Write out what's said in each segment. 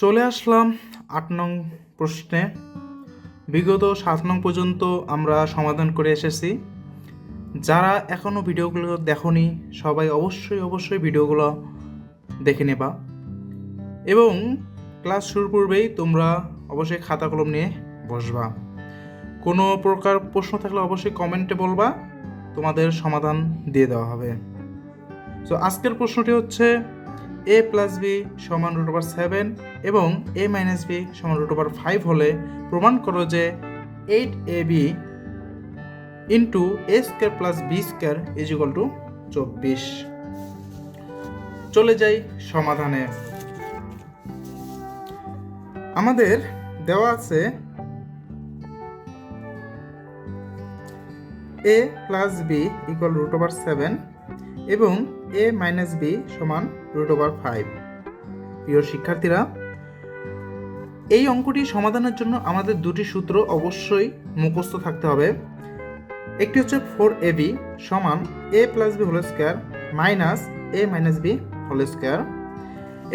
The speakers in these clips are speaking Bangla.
চলে আসলাম আট নং প্রশ্নে। বিগত সাত নং পর্যন্ত আমরা সমাধান করে এসেছি। যারা এখনও ভিডিওগুলো দেখনি, সবাই অবশ্যই অবশ্যই ভিডিওগুলো দেখে নেবা। এবং ক্লাস শুরুর পূর্বেই তোমরা অবশ্যই খাতা কলম নিয়ে বসবা। কোনো প্রকার প্রশ্ন থাকলে অবশ্যই কমেন্টে বলবা, তোমাদের সমাধান দিয়ে দেওয়া হবে। সো আজকের প্রশ্নটি হচ্ছে এ প্লাস বি সমান রুট ওভার সেভেন এবং এ মাইনাস বি সমান রুট ওভার ফাইভ হলে প্রমাণ করো যে eight A B into A square plus B square is equal to চব্বিশ। চলে যাই সমাধানে। আমাদের দেওয়া আছে A plus B equal root over seven এবং এ মাইনাস বি সমান রুট ওভার ফাইভ প্রিয় শিক্ষার্থীরা, এই অঙ্কটি সমাধানের জন্য আমাদের দুটি সূত্র অবশ্যই মুখস্থ থাকতে হবে। একটি হচ্ছে ফোর এ বি সমান A plus B whole square minus A minus B whole square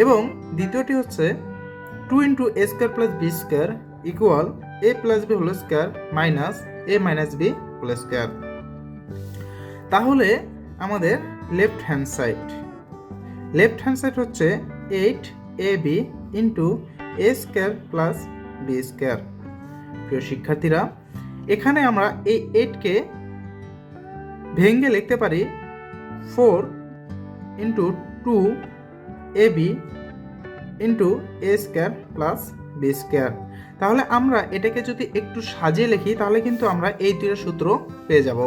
এবং দ্বিতীয়টি হচ্ছে two into A square plus B square equal A plus B whole square minus A minus B whole square তাহলে আমাদের left hand side left hand side হচ্ছে eight A B into A square plus B square প্রিয় শিক্ষার্থীরা, এখানে আমরা এই এইটকে ভেঙ্গে লিখতে পারি four into two A B into A square plus B square তাহলে আমরা এটাকে যদি একটু সাজিয়ে লিখি, তাহলে কিন্তু আমরা এই দুইটা সূত্র পেয়ে যাব।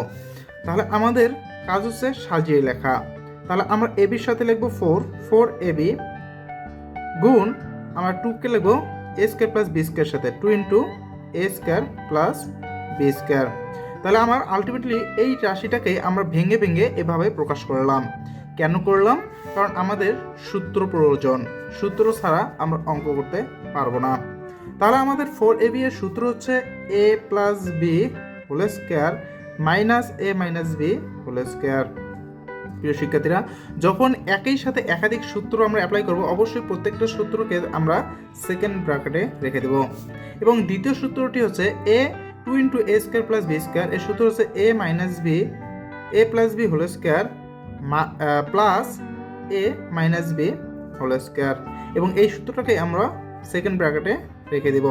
তাহলে আমাদের কাজ হচ্ছে সাজিয়ে লেখা। তাহলে আমরা এ বির সাথে লিখব ফোর ফোর এ বি গুণ আমরা টুকে লিখব A square plus B square সাথে two into A square plus B square তাহলে আমার আলটিমেটলি এই রাশিটাকে আমরা ভেঙে ভেঙে এভাবে প্রকাশ করলাম। কেন করলাম? কারণ আমাদের সূত্র প্রয়োজন। সূত্র ছাড়া আমরা অঙ্ক করতে পারব না। তাহলে আমাদের ফোর এ বি এর সূত্র হচ্ছে A plus B whole square minus A minus B whole square প্রিয় শিক্ষার্থীরা, যখন একই সাথে একাধিক সূত্র আমরা অ্যাপ্লাই করব, অবশ্যই প্রত্যেকটা সূত্রকে আমরা সেকেন্ড ব্র্যাকেটে রেখে দেব। এবং দ্বিতীয় সূত্রটি হচ্ছে A two into A square plus B square এর সূত্র হচ্ছে A minus B A plus B whole square plus A minus B whole square এবং এই সূত্রটাকে আমরা সেকেন্ড ব্র্যাকেটে রেখে দেব।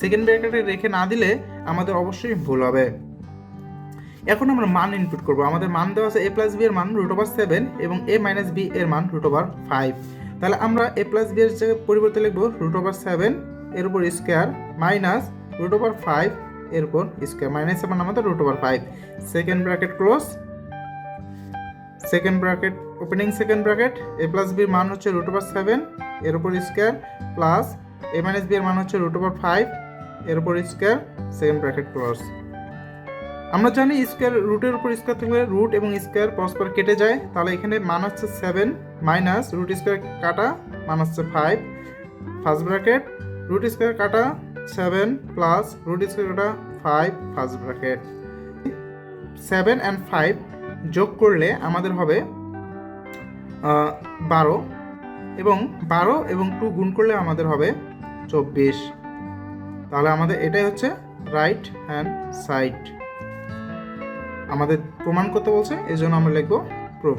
সেকেন্ড ব্র্যাকেটে রেখে না দিলে আমাদের অবশ্যই ভুল হবে। এখন আমরা মান ইনপুট করব। আমাদের মান দেওয়া আছে এ প্লাস বি এর মান রুট ওভার সেভেন এবং এ মাইনাস বি এর মান রুট ওভার ফাইভ তাহলে আমরা এ প্লাস বি এর পরিবর্তে লিখব রুট ওভার সেভেন এর উপর square minus root over five এর উপর স্কোয়ার মাইনাস মান আমাদের root over five second bracket close second bracket opening second bracket A plus বির মান হচ্ছে রুট ওভার সেভেন এর উপর square plus A minus B এর মান হচ্ছে রুট ওভার ফাইভ এর উপর স্কোয়ার সেকেন্ড ব্র্যাকেট ক্লোজ আমরা জানি স্কোয়ার রুটের উপর স্কোয়ার থাকলে রুট এবং স্কোয়ার পরস্পর কেটে যায়। তাহলে এখানে মান হচ্ছে সেভেন মাইনাস রুট স্কোয়ার কাটা মান হচ্ছে five first bracket root square কাটা সেভেন প্লাস রুট স্কোয়ার কাটা five first bracket seven and five যোগ করলে আমাদের হবে বারো। এবং বারো এবং টু গুণ করলে আমাদের হবে চব্বিশ। তাহলে আমাদের এটাই হচ্ছে রাইট হ্যান্ড সাইড আমাদের প্রমাণ করতে বলছে এই জন্য আমরা লিখব প্রুফ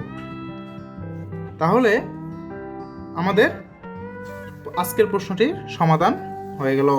তাহলে আমাদের আজকের প্রশ্নটির সমাধান হয়ে গেল।